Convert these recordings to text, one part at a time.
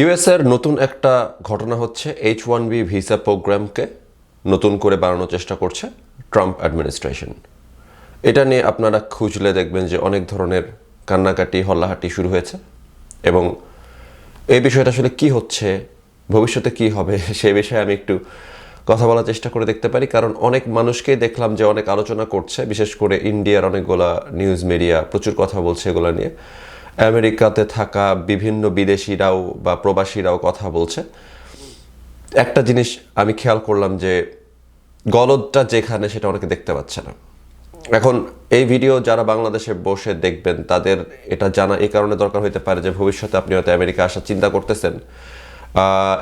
ইউএসের নতুন একটা ঘটনা হচ্ছে এইচ ওয়ান বি ভিসা প্রোগ্রামকে নতুন করে বানানোর চেষ্টা করছে ট্রাম্প অ্যাডমিনিস্ট্রেশন। এটা নিয়ে আপনারা খুঁজলে দেখবেন যে অনেক ধরনের কান্নাকাটি, হল্লাহাটি শুরু হয়েছে এবং এই বিষয়টা আসলে কি হচ্ছে, ভবিষ্যতে কি হবে সেই বিষয়ে আমি একটু কথা বলার চেষ্টা করে দেখতে পারি। কারণ অনেক মানুষকেই দেখলাম যে অনেক আলোচনা করছে, বিশেষ করে ইন্ডিয়ার অনেকগুলা নিউজ মিডিয়া প্রচুর কথা বলছে এগুলো নিয়ে। আমেরিকাতে থাকা বিভিন্ন বিদেশিরাও বা প্রবাসীরাও কথা বলছে। একটা জিনিস আমি খেয়াল করলাম যে গলদটা যেখানে সেটা অনেকে দেখতে পাচ্ছে না। এখন এই ভিডিও যারা বাংলাদেশে বসে দেখবেন, তাদের এটা জানা এই কারণে দরকার হতে পারে যে ভবিষ্যতে আপনি হয়তো আমেরিকা আসার চিন্তা করতেছেন।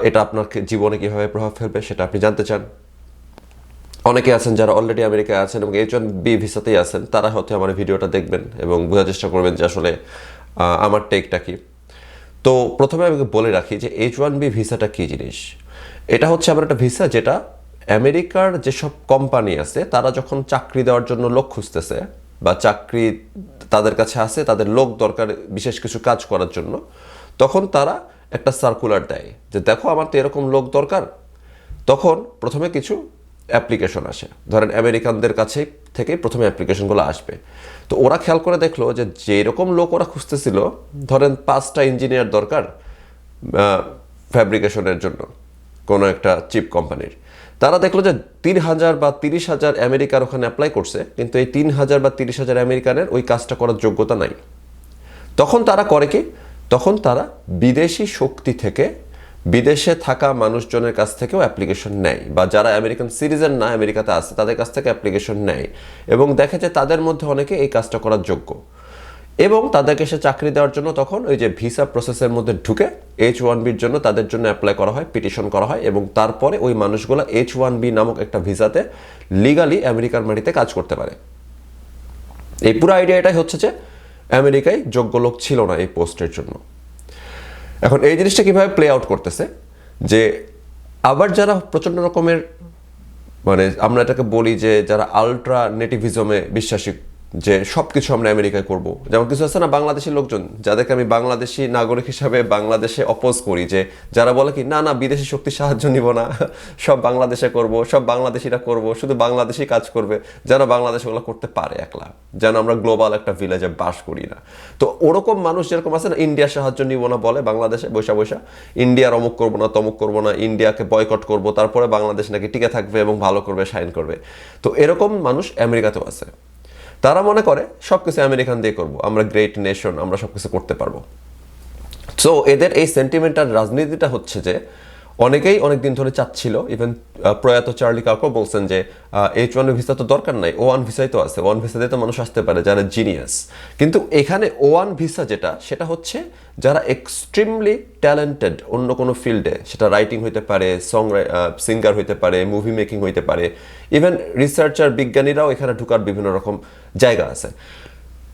এটা আপনার জীবনে কীভাবে প্রভাব ফেলবে সেটা আপনি জানতে চান। অনেকে আছেন যারা অলরেডি আমেরিকায় আছেন এবং এইচ বি ভিসাতেই আছেন, তারা হয়তো আমার ভিডিওটা দেখবেন এবং বোঝার চেষ্টা করবেন যে আসলে আমার টেকটা কি? তো প্রথমে আমি বলে রাখি যে এইচ ওয়ান বি ভিসাটা কী জিনিস? এটা হচ্ছে আমার একটা ভিসা যেটা আমেরিকার যেসব কোম্পানি আছে, তারা যখন চাকরি দেওয়ার জন্য লোক খুঁজতেছে বা চাকরি তাদের কাছে আছে, তাদের লোক দরকার বিশেষ কিছু কাজ করার জন্য, তখন তারা একটা সার্কুলার দেয় যে দেখো আমার তো এরকম লোক দরকার। তখন প্রথমে কিছু অ্যাপ্লিকেশন আসে। ধরেন আমেরিকানদের কাছে থেকে প্রথমে অ্যাপ্লিকেশনগুলো আসবে। তো ওরা খেয়াল করে দেখল যে যেরকম লোক ওরা খুঁজতেছিল, ধরেন পাঁচটা ইঞ্জিনিয়ার দরকার ফ্যাব্রিকেশনের জন্য, কোনো একটা চিপ কোম্পানির তারা দেখল যে তিন হাজার বা তিরিশ হাজার আমেরিকার ওখানে অ্যাপ্লাই করছে, কিন্তু এই তিন হাজার বা তিরিশ হাজার আমেরিকানের ওই কাজটা করার যোগ্যতা নাই। তখন তারা করে কি? তখন তারা বিদেশি শক্তি থেকে বিদেশে থাকা মানুষজনের কাছ থেকেও অ্যাপ্লিকেশন নেয় বা যারা আমেরিকান সিটিজেন না আমেরিকাতে আছে, তাদের কাছ থেকে অ্যাপ্লিকেশন নেয় এবং দেখে যে তাদের মধ্যে অনেকে এই কাজটা করার যোগ্য। এবং তাদেরকে সে চাকরি দেওয়ার জন্য তখন ওই যে ভিসা প্রসেসের মধ্যে ঢুকে এইচ ওয়ান বির জন্য তাদের জন্য অ্যাপ্লাই করা হয় পিটিশন করা হয় এবং তারপরে ওই মানুষগুলো এইচ ওয়ান বি নামক একটা ভিসাতে লিগালি আমেরিকার মাটিতে কাজ করতে পারে। এই পুরো আইডিয়া এটাই হচ্ছে যে আমেরিকায় যোগ্য লোক ছিল না এই পোস্টের জন্য। এখন এই জিনিসটা কীভাবে প্লে আউট করতেছে? যে আবার যারা প্রচণ্ড রকমের মানে আমরা এটাকে বলি যে যারা আলট্রা নেটিভিজমে বিশ্বাসী যে সব কিছু আমরা আমেরিকায় করব। যেমন কিছু আছে না বাংলাদেশি লোকজন, যাদেরকে আমি বাংলাদেশি নাগরিক হিসাবে বাংলাদেশে অপোজ করি, যে যারা বলে কি, না না, বিদেশি শক্তির সাহায্য নিব না, সব বাংলাদেশে করব, সব বাংলাদেশিরা করব, শুধু বাংলাদেশি কাজ করবে। যেন বাংলাদেশ ওগুলো করতে পারে একলা, যেন আমরা গ্লোবাল একটা ভিলেজে বাস করি না। তো ওরকম মানুষ যেরকম আছে না, ইন্ডিয়ার সাহায্য নিব না বলে বাংলাদেশে বৈশা বৈশা ইন্ডিয়ার অমুক করব না, তমুক করব না, ইন্ডিয়াকে বয়কট করব, তারপরে বাংলাদেশ নাকি টিকে থাকবে এবং ভালো করবে সাইন করবে। তো এরকম মানুষ আমেরিকাতেও আছে। তারা মনে করে সব কিছু আমেরিকান দিয়ে করব, আমরা গ্রেট নেশন আমরা সব কিছু করতে পারব। সো এদের এই সেন্টিমেন্টাল রাজনীতিটা হচ্ছে যে অনেকেই অনেক দিন ধরে চাচ্ছিল ইভেন প্রয়াত চার্লি কাকও বলছেন যে এইচ ওয়ান ভিসা তো দরকার নাই ওয়ান ভিসাই তো আছে ওয়ান ভিসা দিয়ে তো মানুষ আসতে পারে যারা জিনিয়াস কিন্তু এখানে ওয়ান ভিসা যেটা, সেটা হচ্ছে যারা এক্সট্রিমলি ট্যালেন্টেড অন্য কোনো ফিল্ডে সেটা রাইটিং হইতে পারে সং সিঙ্গার হইতে পারে মুভি মেকিং হইতে পারে ইভেন রিসার্চার বিজ্ঞানীরাও এখানে ঢুকার বিভিন্ন রকম জায়গা আছে।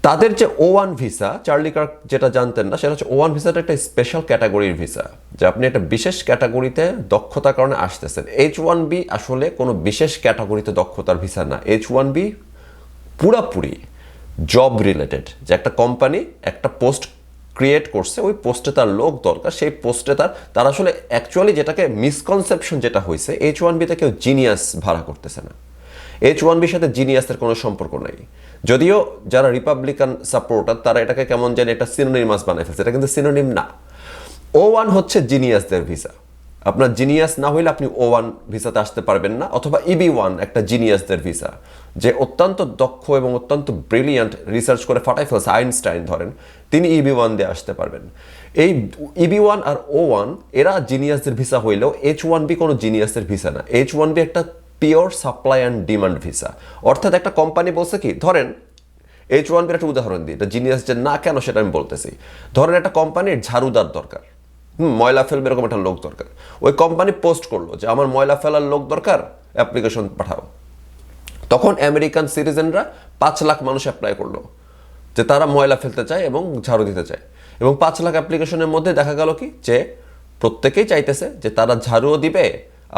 তাদের যে O one visa Charlie Kirk যেটা জানতেন না, সেটা হচ্ছে ও ওয়ান ভিসাটা একটা স্পেশাল ক্যাটাগরির ভিসা যে আপনি একটা বিশেষ ক্যাটাগরিতে দক্ষতার কারণে আসতেছেন। এইচ ওয়ান বি আসলে কোনো বিশেষ ক্যাটাগরিতে দক্ষতার ভিসা না। এইচ ওয়ান বি পুরাপুরি জব রিলেটেড যে একটা কোম্পানি একটা পোস্ট ক্রিয়েট করছে, ওই পোস্টে তার লোক দরকার, সেই পোস্টে তার তার আসলে অ্যাকচুয়ালি যেটাকে মিসকনসেপশন যেটা হয়েছে এইচ ওয়ান বিতে কেউ জিনিয়াস ভাড়া করতেছে না। এইচ ওয়ান বির সাথে জিনিয়াসের কোনো সম্পর্ক নাই। যদিও যারা রিপাবলিকান সাপোর্টার তারা এটাকে কেমন জানি একটা সিনোনিমাস বানায় ফেলছে। এটা কিন্তু সিনোনিম না। ও ওয়ান হচ্ছে জিনিয়াসদের ভিসা আপনার জিনিয়াস না হইলে আপনি ও ওয়ান ভিসাতে আসতে পারবেন না, অথবা ইবি ওয়ান একটা জিনিয়াসদের ভিসা যে অত্যন্ত দক্ষ এবং অত্যন্ত ব্রিলিয়ান্ট রিসার্চ করে ফাটাই ফেলছে। আইনস্টাইন ধরেন, তিনি ইবি ওয়ান দিয়ে আসতে পারবেন। এই ইবি ওয়ান আর ও ওয়ান এরা জিনিয়াসদের ভিসা হইলেও এইচ ওয়ান বি কোনো জিনিয়াসের ভিসা না। এইচ ওয়ান বি একটা pure supply and demand visa অর্থাৎ একটা কোম্পানি বলছে কি, ধরেন এইচ ওয়ান বির একটা উদাহরণ দিই, এটা জিনিয়াস যে না কেন সেটা আমি বলতেছি। ধরেন একটা কোম্পানির ঝাড়ুদার দরকার। হুম, ময়লা ফেলবে এরকম একটা লোক দরকার। ওই কোম্পানি পোস্ট করল যে, আমার ময়লা ফেলার লোক দরকার অ্যাপ্লিকেশন পাঠাও। তখন আমেরিকান সিটিজেনরা পাঁচ লাখ মানুষ অ্যাপ্লাই করল, যে তারা ময়লা ফেলতে চায় এবং ঝাড়ু দিতে চায়। এবং পাঁচ লাখ অ্যাপ্লিকেশনের মধ্যে দেখা গেল কি, যে প্রত্যেকেই চাইতেছে যে তারা ঝাড়ুও দিবে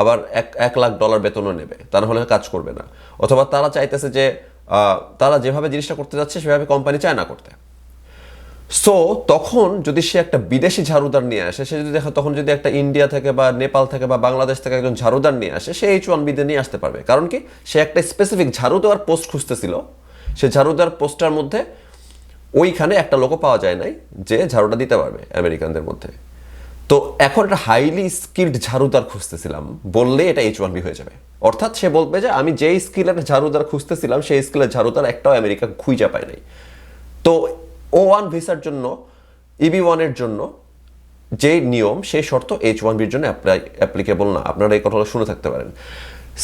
আবার এক এক লাখ ডলার বেতনও নেবে। তা না হলে কাজ করবে না। অথবা তারা চাইতেছে যে তারা যেভাবে জিনিসটা করতে যাচ্ছে, সেভাবে কোম্পানি চায় না করতে। সো তখন যদি সে একটা বিদেশি ঝাড়ুদার নিয়ে আসে, সে যদি দেখে তখন যদি একটা ইন্ডিয়া থেকে বা নেপাল থেকে বা বাংলাদেশ থেকে একজন ঝাড়ুদার নিয়ে আসে, সে এইচ ওয়ান বিদে নিয়ে আসতে পারবে। কারণ কি? সে একটা স্পেসিফিক ঝাড়ু দেওয়ার পোস্ট খুঁজতেছিল। সে ঝাড়ু দেওয়ার পোস্টার মধ্যে ওইখানে একটা লোকও পাওয়া যায় নাই, যে ঝাড়ুটা দিতে পারবে আমেরিকানদের মধ্যে। তো এখন একটা হাইলি স্কিল্ড ঝাড়ুদার খুঁজতেছিলাম। বললে এটা এইচ ওয়ান বি হয়ে যাবে। অর্থাৎ সে বলবে যে, আমি যেই স্কিলের ঝাড়ুদার খুঁজতেছিলাম, সেই স্কিলের ঝাড়ুদার একটাও আমেরিকা খুঁজে পায় নাই। তো ও ওয়ান ভিসার জন্য ইবি ওয়ানের জন্য যে নিয়ম সেই শর্ত এইচ ওয়ান বির জন্য অ্যাপ্লাই অ্যাপ্লিকেবল না। আপনারা এই কথাটা শুনে থাকতে পারেন।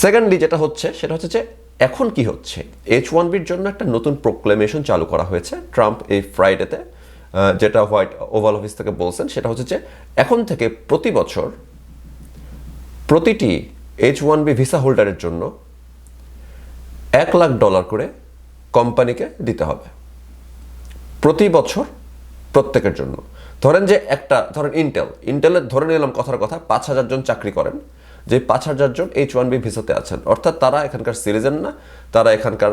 সেকেন্ডলি যেটা হচ্ছে, সেটা হচ্ছে যে, এখন কি হচ্ছে? এইচ ওয়ান বির জন্য একটা নতুন প্রোক্লেমেশন চালু করা হয়েছে ট্রাম্প এই ফ্রাইডেতে যেটা হোয়াইট ওভাল অফিস থেকে বলছেন, সেটা হচ্ছে যে এখন থেকে প্রতি বছর প্রতিটি এইচ ওয়ান বি ভিসা হোল্ডারের জন্য এক লাখ ডলার করে কোম্পানিকে দিতে হবে। প্রতি বছর প্রত্যেকের জন্য। ধরেন যে একটা, ধরেন ইন্টেল ইন্টেলের ধরে নিলাম কথার কথা, পাঁচ হাজার জন চাকরি করেন, যে পাঁচ হাজার জন এইচ ওয়ান বি ভিসাতে আছেন। অর্থাৎ তারা এখানকার সিটিজেন না, তারা এখানকার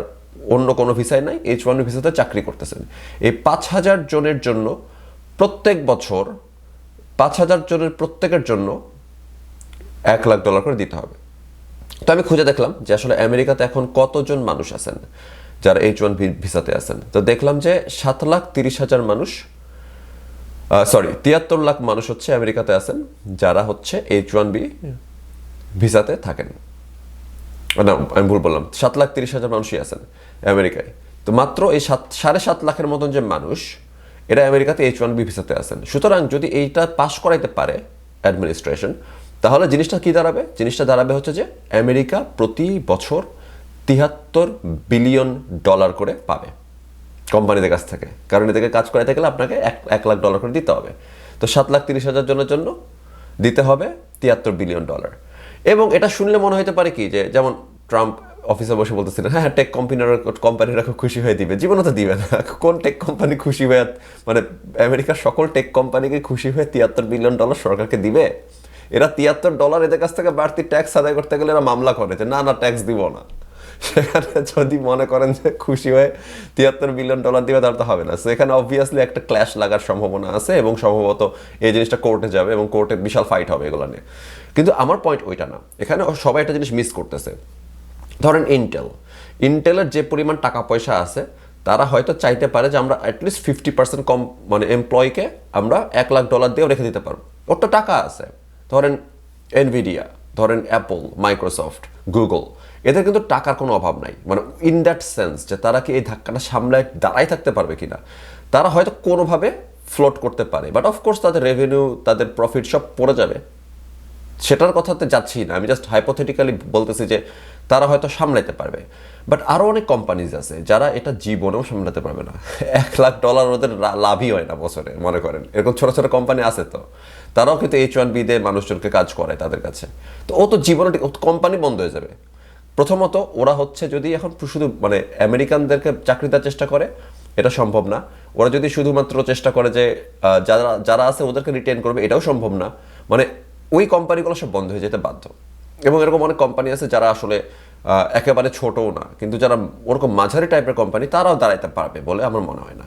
অন্য কোনো ভিসায় নাই এইচ ওয়ান ভিসাতে চাকরি করতেছেন। এই পাঁচ হাজার জনের জন্য প্রত্যেক বছর, পাঁচ হাজার জনের প্রত্যেকের জন্য এক লাখ ডলার করে দিতে হবে। তো আমি খুঁজে দেখলাম যে আসলে আমেরিকাতে এখন কতজন মানুষ আছেন যারা এইচ ওয়ান ভিসাতে আছেন। তো দেখলাম যে সাত লাখ তিরিশ হাজার মানুষ সরি তিয়াত্তর লাখ মানুষ হচ্ছে আমেরিকাতে আছেন, যারা হচ্ছে এইচ ওয়ান বি ভিসাতে থাকেন। না, আমি ভুল বললাম, সাত লাখ তিরিশ হাজার মানুষই আছেন। আমেরিকায়। তো মাত্র এই সাত, সাড়ে সাত লাখের মতন যে মানুষ, এরা আমেরিকাতে এইচ ওয়ান বি ভিসাতে আছেন। সুতরাং যদি এইটা পাশ করাইতে পারে অ্যাডমিনিস্ট্রেশন তাহলে জিনিসটা কি দাঁড়াবে? জিনিসটা দাঁড়াবে হচ্ছে যে আমেরিকা প্রতি বছর তিহাত্তর বিলিয়ন ডলার করে পাবে কোম্পানিদের কাছ থেকে। কারণ এদেরকে কাজ করাইতে গেলে আপনাকে এক এক লাখ ডলার করে দিতে হবে। তো সাত লাখ তিরিশ হাজার জনের জন্য দিতে হবে তিয়াত্তর বিলিয়ন ডলার। এবং এটা শুনলে মনে হতে পারে কি যে, যেমন ট্রাম্প অফিসে বসে বলতেছিলেন হ্যাঁ টেক কোম্পানিরা কোম্পানিরা খুব খুশি হয়ে দিবে। জীবনে তো দিবে না। কোন টেক কোম্পানি খুশি হয়ে মানে আমেরিকার সকল টেক কোম্পানিকে খুশি হয়ে তিয়াত্তর বিলিয়ন ডলার সরকারকে দিবে? এরা তিয়াত্তর ডলার এদের কাছ থেকে বাড়তি ট্যাক্স আদায় করতে গেলে এরা মামলা করে যে, না না ট্যাক্স দিব না। সেখানে যদি মনে করেন যে খুশি হয়ে তিয়াত্তর বিলিয়ন ডলার দিবে, তাহলে তো হবে না। সেখানে অবভিয়াসলি একটা ক্ল্যাশ লাগার সম্ভাবনা আছে এবং সম্ভবত এই জিনিসটা কোর্টে যাবে এবং কোর্টে বিশাল ফাইট হবে এগুলো নিয়ে। কিন্তু আমার পয়েন্ট ওইটা না। এখানে সবাই একটা জিনিস মিস করতেছে। ধরেন ইন্টেল ইন্টেলের যে পরিমাণ টাকা পয়সা আছে, তারা হয়তো চাইতে পারে যে আমরা অ্যাটলিস্ট ফিফটি পার্সেন্ট কম মানে এমপ্লয়কে আমরা এক লাখ ডলার দিয়েও রেখে দিতে পারব। ওর তো টাকা আছে। ধরেন এনভিডিয়া ধরেন অ্যাপল মাইক্রোসফট গুগল এদের কিন্তু টাকার কোনো অভাব নাই। মানে ইন দ্যাট সেন্স যে তারা কি এই ধাক্কাটা সামলায় দাঁড়াই থাকতে পারবে কি না তারা হয়তো কোনোভাবে ফ্লোট করতে পারে। বাট অফকোর্স তাদের রেভিনিউ তাদের প্রফিট সব পড়ে যাবে। সেটার কথাতে যাচ্ছি না। আমি জাস্ট হাইপোথেটিক্যালি বলতেছি যে তারা হয়তো সামলাইতে পারবে। বাট আরও অনেক কোম্পানিজ আছে যারা এটা জীবনেও সামলাতে পারবে না। এক লাখ ডলার ওদের লাভই হয় না বছরে, মনে করেন। এরকম ছোটো ছোটো কোম্পানি আছে তো। তারাও কিন্তু এইচ ওয়ান বি দিয়ে মানুষজনকে কাজ করে তাদের কাছে। তো ও তো জীবনে কোম্পানি বন্ধ হয়ে যাবে। প্রথমত ওরা হচ্ছে যদি এখন শুধু মানে আমেরিকানদেরকে চাকরি দেওয়ার চেষ্টা করে, এটা সম্ভব না। ওরা যদি শুধুমাত্র চেষ্টা করে যে যারা যারা আছে ওদেরকে রিটেন করবে, এটাও সম্ভব না। মানে ওই কোম্পানিগুলো সব বন্ধ হয়ে যেতে বাধ্য। এবং এরকম অনেক কোম্পানি আছে যারা আসলে একেবারে ছোটও না। কিন্তু যারা ওরকম মাঝারি টাইপের কোম্পানি তারাও দাঁড়াইতে পারবে বলে আমার মনে হয় না।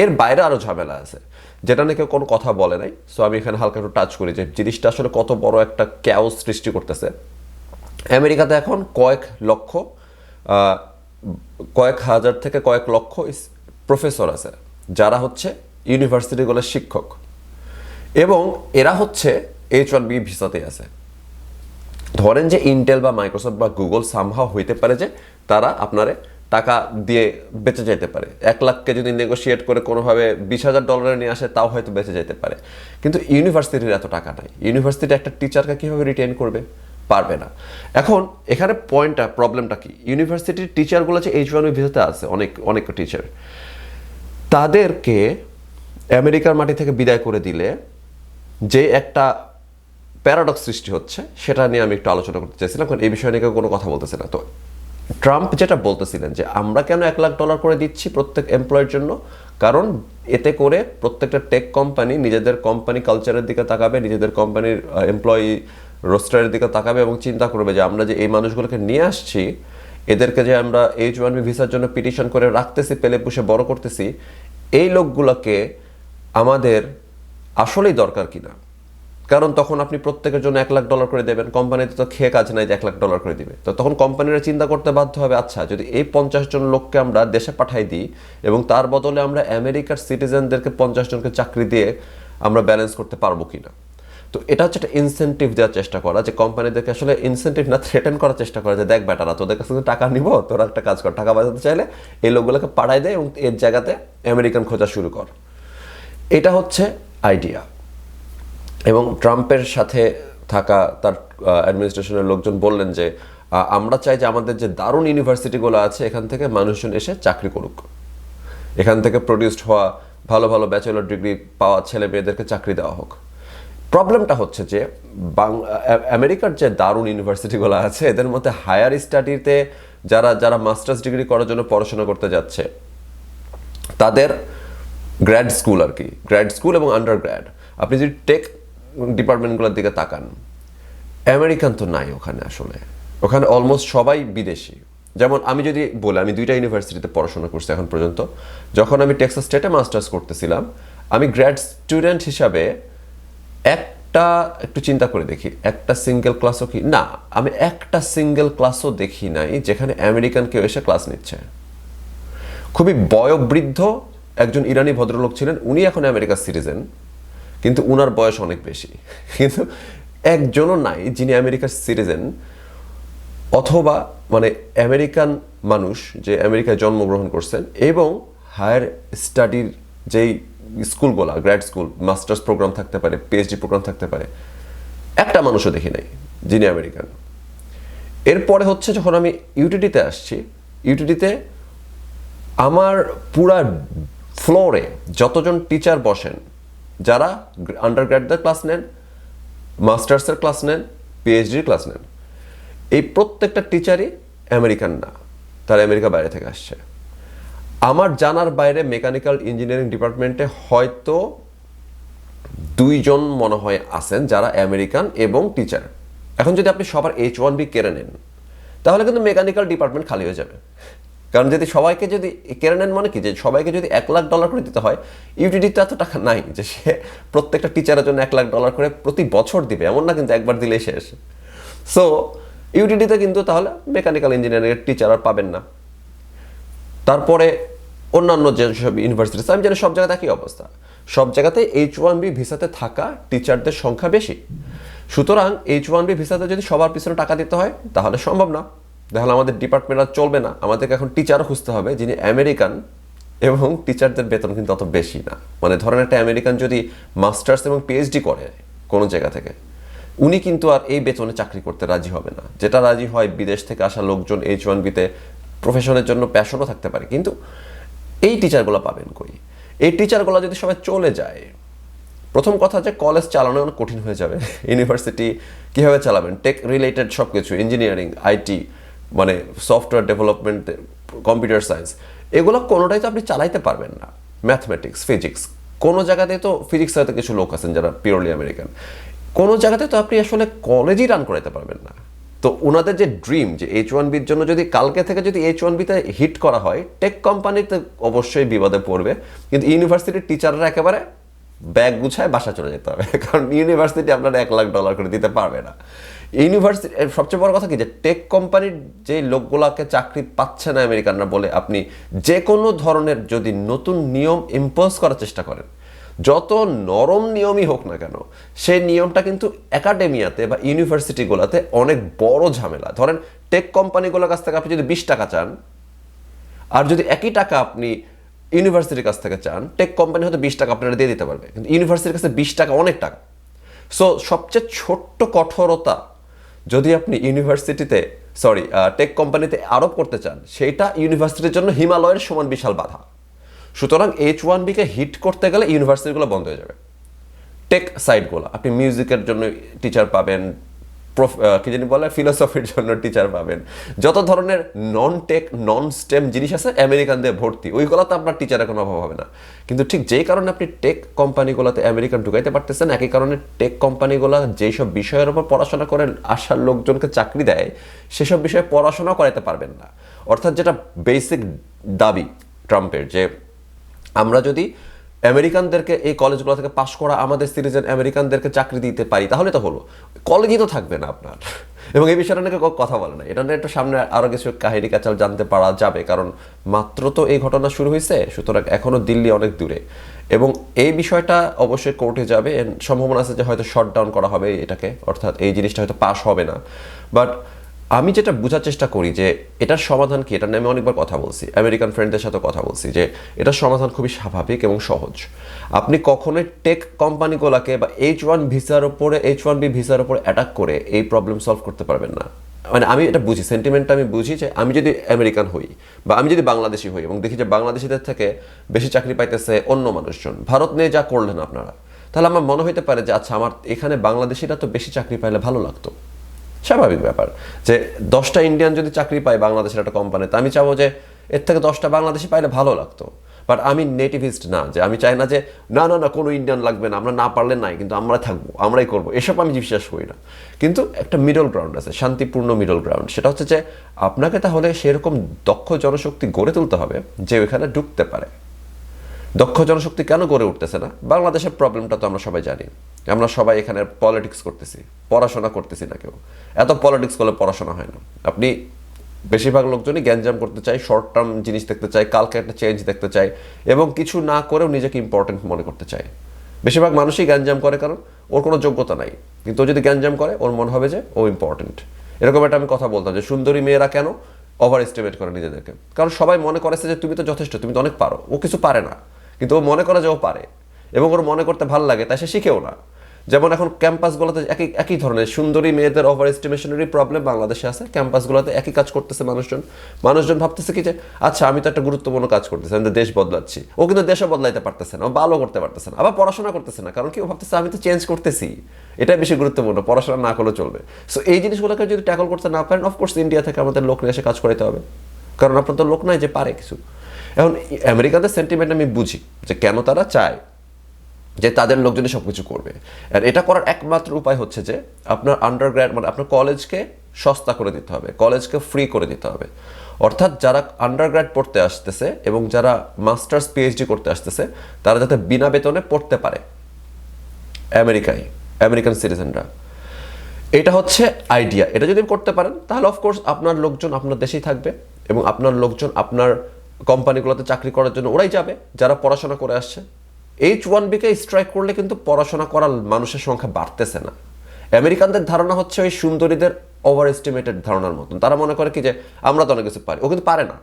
এর বাইরে আরও ঝামেলা আছে, যেটা নিয়ে কেউ কোনো কথা বলে নাই। সো আমি এখানে হালকা একটু টাচ করি যে জিনিসটা আসলে কত বড় একটা ক্যাও সৃষ্টি করতেছে। আমেরিকাতে এখন কয়েক লক্ষ কয়েক হাজার থেকে কয়েক লক্ষ প্রফেসর আছে, যারা হচ্ছে ইউনিভার্সিটিগুলোর শিক্ষক। এবং এরা হচ্ছে এইচ ওয়ান বি ভিসাতে আছে। ধরেন যে ইন্টেল বা মাইক্রোসফট বা গুগল সামহাও হইতে পারে যে তারা আপনারে টাকা দিয়ে বেঁচে যেতে পারে। এক লাখকে যদি নেগোসিয়েট করে কোনোভাবে বিশ হাজার ডলারে নিয়ে আসে, তাও হয়তো বেঁচে যেতে পারে। কিন্তু ইউনিভার্সিটির এত টাকা নাই। ইউনিভার্সিটি একটা টিচারকে কীভাবে রিটেন করবে? পারবে না। এখন এখানে পয়েন্টটা প্রবলেমটা কি? ইউনিভার্সিটির টিচারগুলো যে এইচ ওয়ান ভিসাতে আছে, অনেক অনেক টিচার তাদেরকে আমেরিকার মাটি থেকে বিদায় করে দিলে যে একটা প্যারাডক্স সৃষ্টি হচ্ছে, সেটা নিয়ে আমি একটু আলোচনা করতে চাইছিলাম, কারণ এই বিষয়ে নিয়ে কোনো কথা বলতেছে না। তো ট্রাম্প যেটা বলতেছিলেন যে, আমরা কেন এক লাখ ডলার করে দিচ্ছি প্রত্যেক এমপ্লয়ের জন্য? কারণ এতে করে প্রত্যেকটা টেক কোম্পানি নিজেদের কোম্পানি কালচারের দিকে তাকাবে, নিজেদের কোম্পানির এমপ্লয়ি রোস্টারের দিকে তাকাবে এবং চিন্তা করবে যে, আমরা যে এই মানুষগুলোকে নিয়ে আসছি, এদেরকে যে আমরা এইচ ওয়ান বি ভিসার জন্য পিটিশন করে রাখতেছি, পেলে পুষে বড় করতেছি, এই লোকগুলোকে আমাদের আসলেই দরকার কিনা? কারণ তখন আপনি প্রত্যেকের জন্য এক লাখ ডলার করে দেবেন, কোম্পানিতে তো খেয়ে কাজ নাই যে এক লাখ ডলার করে দিবে। তো তখন কোম্পানিরা চিন্তা করতে বাধ্য হবে আচ্ছা যদি এই পঞ্চাশ জন লোককে আমরা দেশে পাঠাই দিই এবং তার বদলে আমরা আমেরিকার সিটিজেনদেরকে পঞ্চাশ জনকে চাকরি দিয়ে আমরা ব্যালেন্স করতে পারব কিনা। তো এটা হচ্ছে একটা ইনসেন্টিভ দেওয়ার চেষ্টা করা, যে কোম্পানিদেরকে আসলে ইনসেন্টিভ না থ্রেটেন করার চেষ্টা করা, যে দেখ বেটারা, তোদের কাছে টাকা নিব, তোরা একটা কাজ কর, টাকা বাজাতে চাইলে এই লোকগুলোকে পাঠাই দেয় এবং এর জায়গাতে আমেরিকান খোঁজা শুরু কর। এটা হচ্ছে আইডিয়া এবং ট্রাম্পের সাথে থাকা তার অ্যাডমিনিস্ট্রেশনের লোকজন বললেন যে আমরা চাই যে আমাদের যে দারুণ ইউনিভার্সিটিগুলো আছে, এখান থেকে মানুষজন এসে চাকরি করুক। এখান থেকে প্রডিউসড হওয়া ভালো ভালো ব্যাচেলর ডিগ্রি পাওয়া ছেলে মেয়েদেরকে চাকরি দেওয়া হোক। প্রবলেমটা হচ্ছে যে আমেরিকার যে দারুণ ইউনিভার্সিটিগুলো আছে, এদের মধ্যে হায়ার স্টাডিতে যারা যারা মাস্টার্স ডিগ্রি করার জন্য পড়াশোনা করতে যাচ্ছে, তাদের গ্র্যাড স্কুল আর কি। গ্র্যাড স্কুল এবং আন্ডার গ্র্যাড আপনি যদি টেক ডিপার্টমেন্টগুলোর দিকে তাকান। আমেরিকান তো নাই ওখানে আসলে। ওখানে অলমোস্ট সবাই বিদেশি। যেমন আমি যদি বলি, আমি দুইটা ইউনিভার্সিটিতে পড়াশোনা করছি এখন পর্যন্ত। যখন আমি টেক্সাস স্টেটে মাস্টার্স করতেছিলাম, আমি গ্র্যাড স্টুডেন্ট হিসাবে একটা, একটু চিন্তা করে দেখি, একটা সিঙ্গেল ক্লাসও কি? না, আমি একটা সিঙ্গেল ক্লাসও দেখি নাই যেখানে আমেরিকান কেউ এসে ক্লাস নিচ্ছে। খুবই বয়োবৃদ্ধ একজন ইরানি ভদ্রলোক ছিলেন, উনি এখন আমেরিকার সিটিজেন কিন্তু উনার বয়স অনেক বেশি। কিন্তু একজনও নাই যিনি আমেরিকার সিটিজেন, অথবা মানে আমেরিকান মানুষ যে আমেরিকায় জন্মগ্রহণ করছেন এবং হায়ার স্টাডির যেই স্কুলগুলা, গ্র্যাড স্কুল, মাস্টার্স প্রোগ্রাম থাকতে পারে, পিএইচডি প্রোগ্রাম থাকতে পারে, একটা মানুষও দেখি নাই যিনি আমেরিকান। এরপরে হচ্ছে যখন আমি ইউটিডিতে আসছি, ইউটিডিতে আমার পুরা ফ্লোরে যতজন টিচার বসেন যারা আন্ডার গ্র্যাডদের ক্লাস নেন মাস্টার্সের ক্লাস নেন পিএইচডির ক্লাস নেন, এই প্রত্যেকটা টিচারই আমেরিকান না, তারা আমেরিকা বাইরে থেকে আসছে। আমার জানার বাইরে মেকানিক্যাল ইঞ্জিনিয়ারিং ডিপার্টমেন্টে হয়তো দুইজন মনে হয় আছেন যারা আমেরিকান এবং টিচার এখন যদি আপনি সবার এইচ ওয়ান বি কেড়ে নেন, তাহলে কিন্তু মেকানিক্যাল ডিপার্টমেন্ট খালি হয়ে যাবে। কারণ যদি সবাইকে যদি কেড়ে নেন মানে কি? যে সবাইকে যদি এক লাখ ডলার করে দিতে হয় ইউটিডিতে এত টাকা নাই যে সে প্রত্যেকটা টিচারের জন্য এক লাখ ডলার করে প্রতি বছর দিবে। এমন না কিন্তু একবার দিলেই শেষ। সো ইউটিডিতে কিন্তু তাহলে মেকানিক্যাল ইঞ্জিনিয়ারিংয়ের টিচার আর পাবেন না। তারপরে অন্যান্য যেসব ইউনিভার্সিটি আমি জানি সব জায়গাতে একই অবস্থা। সব জায়গাতে এইচ ওয়ান বি ভিসাতে থাকা টিচারদের সংখ্যা বেশি। সুতরাং এইচ ওয়ান বি ভিসাতে যদি সবার পিছনে টাকা দিতে হয়, তাহলে সম্ভব না। তাহলে আমাদের ডিপার্টমেন্ট আর চলবে না। আমাদেরকে এখন টিচারও খুঁজতে হবে, যিনি আমেরিকান এবং টিচারদের বেতন কিন্তু অত বেশি না। মানে ধরেন একটা আমেরিকান যদি মাস্টার্স এবং পিএইচডি করে কোনো জায়গা থেকে, উনি কিন্তু আর এই বেতনে চাকরি করতে রাজি হবে না। যেটা রাজি হয় বিদেশ থেকে আসা লোকজন এইচ ওয়ান বিতে প্রফেশনের জন্য প্যাশনও থাকতে পারে। কিন্তু এই টিচারগুলো পাবেন কই? এই টিচারগুলো যদি সবাই চলে যায়, প্রথম কথা যে কলেজ চালানো অনেক কঠিন হয়ে যাবে। ইউনিভার্সিটি কীভাবে চালাবেন? টেক রিলেটেড সব কিছু ইঞ্জিনিয়ারিং আইটি মানে সফটওয়্যার ডেভেলপমেন্ট কম্পিউটার সায়েন্স এগুলো কোনোটাই তো আপনি চালাইতে পারবেন না। ম্যাথমেটিক্স ফিজিক্স কোনো জায়গাতে তো ফিজিক্স হয়তো কিছু লোক আছেন যারা পিওরলি আমেরিকান কোনো জায়গাতে তো আপনি আসলে কলেজই রান করাতে পারবেন না। তো ওনাদের যে ড্রিম যে এইচ ওয়ান বির জন্য যদি কালকে থেকে যদি এইচ ওয়ান বিতে হিট করা হয় টেক কোম্পানিতে অবশ্যই বিপদে পড়বে। কিন্তু ইউনিভার্সিটির টিচাররা একেবারে ব্যাগ গুছায় বাসা চলে যেতে হবে। কারণ ইউনিভার্সিটি আপনার এক লাখ ডলার করে দিতে পারবে না। ইউনিভার্সিটি সবচেয়ে বড় কথা কি যে টেক কোম্পানির যে লোকগুলাকে চাকরি পাচ্ছে না আমেরিকানরা বলে আপনি যে কোনো ধরনের যদি নতুন নিয়ম ইম্পোজ করার চেষ্টা করেন, যত নরম নিয়মই হোক না কেন, সেই নিয়মটা কিন্তু একাডেমিয়াতে বা ইউনিভার্সিটিগুলোতে অনেক বড় ঝামেলা। ধরেন টেক কোম্পানিগুলোর কাছ থেকে আপনি যদি বিশ টাকা চান, আর যদি একই টাকা আপনি ইউনিভার্সিটির কাছ থেকে চান টেক কোম্পানি হয়তো বিশ টাকা আপনারা দিয়ে দিতে পারবে, কিন্তু ইউনিভার্সিটির কাছে বিশ টাকা অনেক টাকা। সো সবচেয়ে ছোট্ট কঠোরতা যদি আপনি ইউনিভার্সিটিতে সরি টেক কোম্পানিতে আরোপ করতে চান, সেটা ইউনিভার্সিটির জন্য হিমালয়ের সমান বিশাল বাধা। সুতরাং এইচ ওয়ান বিকে হিট করতে গেলে ইউনিভার্সিটিগুলো বন্ধ হয়ে যাবে। টেক সাইডগুলো আপনি মিউজিকের জন্য টিচার পাবেন বলে ফিলোসফির জন্য টিচার পাবেন। যত ধরনের নন টেক নন স্টেম জিনিস আছে আমেরিকানদের ভর্তি, ওইগুলোতে আপনার টিচারের কোনো অভাব হবে না। কিন্তু ঠিক যেই কারণে আপনি টেক কোম্পানিগুলোতে আমেরিকান ঢুকাইতে পারতেছেন, একই কারণে টেক কোম্পানিগুলো যেই সব বিষয়ের উপর পড়াশোনা করে আসার লোকজনকে চাকরি দেয়, সেসব বিষয়ে পড়াশোনা করাতে পারবেন না। অর্থাৎ যেটা বেসিক দাবি ট্রাম্পের যে আমরা যদি আমেরিকানদেরকে এই কলেজগুলো থেকে পাশ করা আমাদের সিটিজেন আমেরিকানদেরকে চাকরি দিতে পারি, তাহলে তো হলো। কলেজই তো থাকবে না আপনার। এবং এই বিষয়টা নাকি কথা বলে না। এটা নিয়ে একটু সামনে আরও কিছু কাহিনী কাচাল জানতে পারা যাবে, কারণ মাত্র তো এই ঘটনা শুরু হয়েছে, সুতরাং এখনও দিল্লি অনেক দূরে। এবং এই বিষয়টা অবশ্যই কোর্টে যাবে, সম্ভাবনা আছে যে হয়তো শট ডাউন করা হবে এটাকে, অর্থাৎ এই জিনিসটা হয়তো পাশ হবে না। বাট আমি যেটা বোঝার চেষ্টা করি যে এটার সমাধান কি? এটা নিয়ে আমি অনেকবার কথা বলছি। আমেরিকান ফ্রেন্ডদের সাথে কথা বলছি যে এটার সমাধান খুবই স্বাভাবিক এবং সহজ। আপনি কখনোই টেক কোম্পানিগুলোকে বা এইচ ওয়ান ভিসার ওপরে এইচ ওয়ান বি ভিসার উপরে অ্যাটাক করে এই প্রবলেম সলভ করতে পারবেন না। মানে আমি এটা বুঝি সেন্টিমেন্টটা আমি বুঝি যে আমি যদি আমেরিকান হই বা আমি যদি বাংলাদেশি হই এবং দেখি যে বাংলাদেশিদের থেকে বেশি চাকরি পাইতেছে অন্য মানুষজন, ভারত নিয়ে যা করলেন আপনারা, তাহলে আমার মনে হইতে পারে যে আচ্ছা আমার এখানে বাংলাদেশিরা তো বেশি চাকরি পাইলে ভালো লাগতো। স্বাভাবিক ব্যাপার। যে দশটা ইন্ডিয়ান যদি চাকরি পায় বাংলাদেশের একটা কোম্পানিতে আমি চাবো যে এর থেকে দশটা বাংলাদেশি পাইলে ভালো লাগতো। বাট আমি নেটিভিস্ট না, যে আমি চাই না যে না না না, কোনো ইন্ডিয়ান লাগবে না, আমরা না পারলে নাই, কিন্তু আমরা থাকব, আমরাই করব, এসব আমি বিশ্বাস করি না। কিন্তু একটা মিডল গ্রাউন্ড আছে, শান্তিপূর্ণ মিডল গ্রাউন্ড সেটা হচ্ছে যে আপনাকে তাহলে সেরকম দক্ষ জনশক্তি গড়ে তুলতে হবে যে ওইখানে ঢুকতে পারে। দক্ষ জনশক্তি কেন গড়ে উঠতেছে না? বাংলাদেশের প্রবলেমটা তো আমরা সবাই জানি। আমরা সবাই এখানে পলিটিক্স করতেছি, পড়াশোনা করতেছি না কেউ। এত পলিটিক্স করলে পড়াশোনা হয় না। আপনি বেশিরভাগ লোকজনই গ্যাঞ্জাম করতে চায় শর্ট টার্ম জিনিস দেখতে চায়, কালকে একটা চেঞ্জ দেখতে চায় এবং কিছু না করেও নিজেকে ইম্পর্টেন্ট মনে করতে চায়। বেশিরভাগ মানুষই গ্যাঞ্জাম করে কারণ ওর কোনো যোগ্যতা নাই। কিন্তু ও যদি গ্যাঞ্জাম করে, ওর মনে হবে যে ও ইম্পর্টেন্ট এরকম একটা আমি কথা বলতাম যে সুন্দরী মেয়েরা কেন ওভার এস্টিমেট করে নিজেদেরকে? কারণ সবাই মনে করেছে যে তুমি তো যথেষ্ট, তুমি তো অনেক পারো। ও কিছু পারে না। কিন্তু ও মনে করে যে পারে এবং ওর মনে করতে ভালো লাগে, তাই সে শিখেও না। যেমন এখন ক্যাম্পাসগুলোতে একই একই ধরনের সুন্দরী মেয়েদের ওভার এস্টিমেশনেরই প্রবলেম বাংলাদেশে আছে। ক্যাম্পাসগুলোতে একই কাজ করতেছে মানুষজন। মানুষজন ভাবতেছে কি যে আচ্ছা আমি তো একটা গুরুত্বপূর্ণ কাজ করতেছি, আমি তো দেশ বদলাচ্ছি। ও কিন্তু দেশও বদলাইতে পারতেছে না, ও ভালো করতে পারতেছে না, আবার পড়াশোনা করতেছে না, কারণ কি ও ভাবতেছে, আমি তো চেঞ্জ করতেছি। এটাই বেশি গুরুত্বপূর্ণ, পড়াশোনা না করলে চলবে। সো এই জিনিসগুলোকে যদি ট্যাকল করতে না পারেন অফকোর্স ইন্ডিয়া থেকে আমাদের লোক নিয়ে এসে কাজ করাইতে হবে। কারণ আপনার তো লোক নাই যে পারে কিছু। এখন আমেরিকাদের সেন্টিমেন্ট আমি বুঝি যে কেন তারা চায় যে তাদের লোকজনই সব কিছু করবে। আর এটা করার একমাত্র উপায় হচ্ছে যে আপনার আন্ডার মানে আপনার কলেজকে সস্তা করে দিতে হবে কলেজকে ফ্রি করে দিতে হবে। অর্থাৎ যারা আন্ডার পড়তে আসতেছে এবং যারা মাস্টার্স পিএইচডি করতে আসতেছে, তারা যাতে বিনা বেতনে পড়তে পারে। আমেরিকায় আমেরিকান সিটিজেনরা এটা হচ্ছে আইডিয়া এটা যদি করতে পারেন, তাহলে অফকোর্স আপনার লোকজন আপনার দেশেই থাকবে এবং আপনার লোকজন আপনার কোম্পানিগুলোতে চাকরি করার জন্য ওরাই যাবে, যারা পড়াশোনা করে আসছে। এইচ ওয়ান বিকে স্ট্রাইক করলে কিন্তু পড়াশোনা করার মানুষের সংখ্যা বাড়তেছে না। আমেরিকানদের ধারণা হচ্ছে ওই সুন্দরীদের ওভার এস্টিমেটেড ধারণার মতন। তারা মনে করে কি যে, আমরা তো অনেক কিছু পারি। ও কিন্তু পারে না।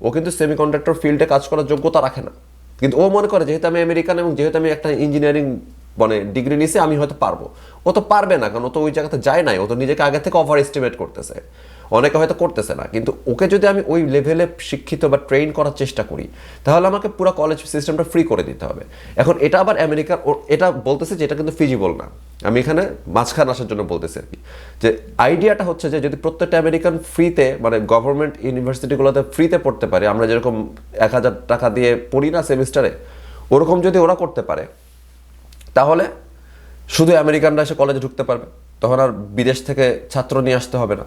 ও কিন্তু সেমিকন্ডাক্টর ফিল্ডে কাজ করার যোগ্যতা রাখে না। কিন্তু ও মনে করে, যেহেতু আমি আমেরিকান এবং যেহেতু আমি একটা ইঞ্জিনিয়ারিং মানে ডিগ্রি নিছে, আমি হয়তো পারব। ও তো পারবে না, কারণ ও তো ওই জায়গাতে যায় নাই। ও তো নিজেকে আগে থেকে ওভার এস্টিমেট করতেছে। অনেকে হয়তো করতেছে না। কিন্তু ওকে যদি আমি ওই লেভেলে শিক্ষিত বা ট্রেন করার চেষ্টা করি, তাহলে আমাকে পুরো কলেজ সিস্টেমটা ফ্রি করে দিতে হবে। এখন এটা আবার আমেরিকার এটা বলতেছে যে এটা কিন্তু ফিজিবল না। আমি এখানে মাঝখান আসার জন্য বলতেছি আর কি, যে আইডিয়াটা হচ্ছে যে যদি প্রত্যেকটা আমেরিকান ফ্রিতে মানে গভর্নমেন্ট ইউনিভার্সিটিগুলোতে ফ্রিতে পড়তে পারে, আমরা যেরকম এক হাজার টাকা দিয়ে পড়ি না সেমিস্টারে ওরকম যদি ওরা করতে পারে, তাহলে শুধু আমেরিকানরা এসে কলেজে ঢুকতে পারবে। তখন আর বিদেশ থেকে ছাত্র নিয়ে আসতে হবে না।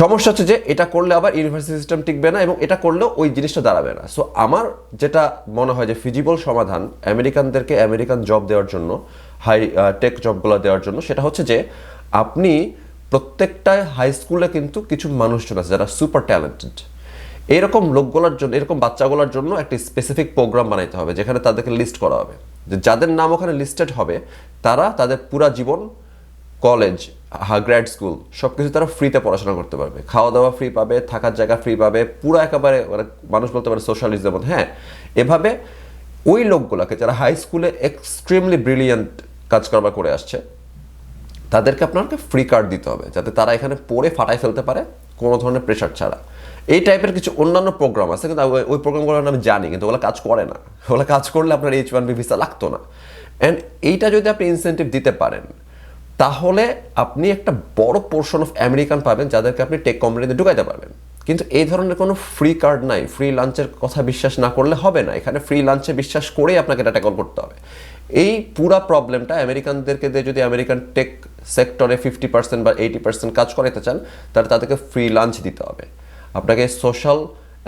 সমস্যা হচ্ছে যে এটা করলে আবার ইউনিভার্সিটি সিস্টেম টিকবে না এবং এটা করলেও ওই জিনিসটা দাঁড়াবে না। সো আমার যেটা মনে হয় যে ফিজিবল সমাধান আমেরিকানদেরকে আমেরিকান জব দেওয়ার জন্য হাই টেক জবগুলো দেওয়ার জন্য, সেটা হচ্ছে যে আপনি প্রত্যেকটা হাই স্কুলে কিন্তু কিছু মানুষজন আছে যারা সুপার ট্যালেন্টেড এরকম লোকগুলোর জন্য, এরকম বাচ্চাগুলোর জন্য একটি স্পেসিফিক প্রোগ্রাম বানাইতে হবে যেখানে তাদেরকে লিস্ট করা হবে। যে যাদের নাম ওখানে লিস্টেড হবে, তারা তাদের পুরা জীবন কলেজ গ্র্যাড স্কুল সব কিছু তারা ফ্রিতে পড়াশোনা করতে পারবে। খাওয়া দাওয়া ফ্রি পাবে, থাকার জায়গা ফ্রি পাবে, পুরো একেবারে মানে মানুষ বলতে পারে সোশ্যালিজম হ্যাঁ এভাবে ওই লোকগুলোকে যারা হাই স্কুলে এক্সট্রিমলি ব্রিলিয়ান্ট কাজ করবার করে আসছে, তাদেরকে আপনাকে ফ্রি কার্ড দিতে হবে, যাতে তারা এখানে পড়ে ফাটাই ফেলতে পারে কোনো ধরনের প্রেশার ছাড়া। এই টাইপের কিছু অন্যান্য প্রোগ্রাম আছে, কিন্তু ওই- ওই প্রোগ্রামগুলো আমি জানি, কিন্তু ওগুলো কাজ করে না। ওগুলো কাজ করলে আপনার এইচ ওয়ান বি ভিসা লাগতো না। অ্যান্ড এইটা যদি আপনি ইনসেন্টিভ দিতে পারেন তাহলে আপনি একটা বড় পোর্শন অফ আমেরিকান পাবেন যাদেরকে আপনি টেক কোম্পানিতে ঢুকাইতে পারবেন। কিন্তু এই ধরনের কোনো ফ্রি কার্ড নাই ফ্রি লাঞ্চের কথা বিশ্বাস না করলে হবে না। এখানে ফ্রি লাঞ্চে বিশ্বাস করেই আপনাকে এটা ট্যাকল করতে হবে। এই পুরা প্রবলেমটা আমেরিকানদেরকে দিয়ে যদি আমেরিকান টেক সেক্টরে ফিফটি পার্সেন্ট বা এইটি পার্সেন্ট কাজ করাইতে চান, তাহলে তাদেরকে ফ্রি লাঞ্চ দিতে হবে। আপনাকে সোশ্যাল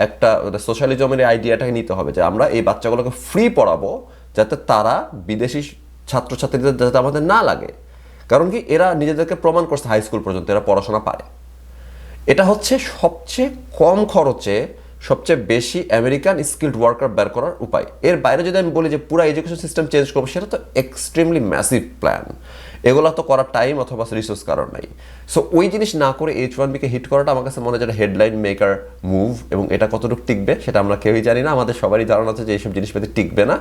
একটা সোশ্যালিজমের আইডিয়াটাকে নিতে হবে যে আমরা এই বাচ্চাগুলোকে ফ্রি পড়াবো যাতে তারা বিদেশি ছাত্রছাত্রীদের যাতে আমাদের না লাগে। কারণ কি এরা নিজেদেরকে প্রমাণ করছে হাই স্কুল পর্যন্ত, এরা পড়াশোনা পারে। এটা হচ্ছে সবচেয়ে কম খরচে সবচেয়ে বেশি আমেরিকান স্কিল্ড ওয়ার্কার বের করার উপায়। এর বাইরে যদি আমি বলি যে পুরো এডুকেশন সিস্টেম চেঞ্জ করব, সেটা তো এক্সট্রিমলি ম্যাসিভ প্ল্যান এগুলো তো করার টাইম অথবা রিসোর্স কারণ নাই। সো ওই জিনিস না করে এইচ ওয়ান বিকে হিট করাটা আমার কাছে মনে হয় যেটা হেডলাইন মেকার মুভ এবং এটা কতটুকু টিকবে, সেটা আমরা কেউই জানি না। আমাদের সবারই ধারণা আছে যে এইসব জিনিসপাতি টিকবে না।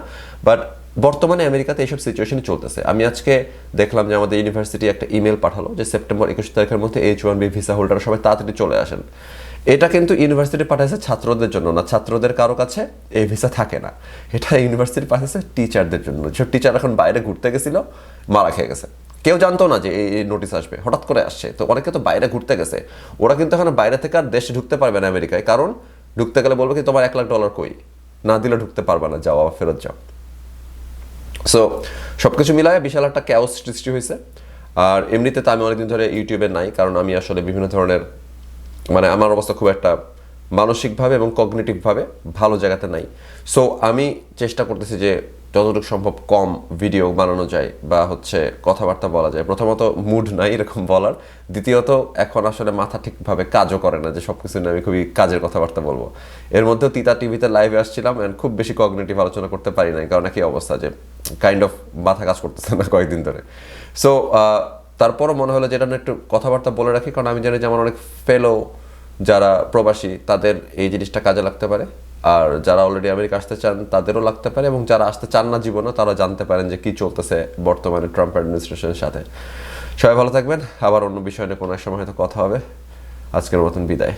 বাট বর্তমানে আমেরিকাতে এইসব সিচুয়েশনই চলতেছে। আমি আজকে দেখলাম যে আমাদের ইউনিভার্সিটি একটা ইমেল পাঠালো যে সেপ্টেম্বর একুশ তারিখের মধ্যে H one B visa holder সবাই তাড়াতাড়ি চলে আসেন। এটা কিন্তু ইউনিভার্সিটি পাঠাইছে ছাত্রদের জন্য না, ছাত্রদের কারও কাছে এই ভিসা থাকে না। এটা ইউনিভার্সিটি পাঠাইছে টিচারদের জন্য। যেসব টিচার এখন বাইরে ঘুরতে গেছিল, মারা খেয়ে গেছে। কেউ জানতো না যে এই নোটিশ আসবে, হঠাৎ করে আসছে। তো অনেকে তো বাইরে ঘুরতে গেছে। ওরা কিন্তু এখন বাইরে থেকে আর দেশে ঢুকতে পারবে না আমেরিকায়। কারণ ঢুকতে গেলে বলবে কি, তোমার এক লাখ ডলার কই? না দিলে ঢুকতে পারবে না যাও আবার ফেরত যাও সো সব কিছু মিলায় বিশাল একটা ক্যাওস সৃষ্টি হয়েছে। আর এমনিতে তো আমি অনেকদিন ধরে ইউটিউবে নাই, কারণ আমি আসলে বিভিন্ন ধরনের মানে আমার অবস্থা খুব একটা মানসিকভাবে এবং কগনেটিভভাবে ভালো জায়গাতে নাই। সো আমি চেষ্টা করতেছি যে যতটুকু সম্ভব কম ভিডিও বানানো যায় বা হচ্ছে কথাবার্তা বলা যায়। প্রথমত মুড নাই এরকম বলার। দ্বিতীয়ত, এখন আসলে মাথা ঠিকভাবে কাজও করে না যে সব কিছু নিয়ে আমি খুবই কাজের কথাবার্তা বলব। এর মধ্যেও তিতা টিভিতে লাইভে আসছিলাম অ্যান্ড খুব বেশি কগনেটিভ আলোচনা করতে পারি নাই, কারণ একই অবস্থা যে কাইন্ড অফ মাথা কাজ করতেছে না কয়েকদিন ধরে। সো তারপরও মনে হলো যে এটা একটু কথাবার্তা বলে রাখি, কারণ আমি জানি যে আমার অনেক ফেলো যারা প্রবাসী, তাদের এই জিনিসটা কাজে লাগতে পারে। আর যারা অলরেডি আমেরিকা আসতে চান, তাদেরও লাগতে পারে এবং যারা আসতে চান না জীবনে তারা জানতে পারেন যে কি চলতেছে বর্তমানে ট্রাম্প অ্যাডমিনিস্ট্রেশনের সাথে। সবাই ভালো থাকবেন। আবার অন্য বিষয় নিয়ে কোনো এক সময় হয়তো কথা হবে। আজকের মতন বিদায়।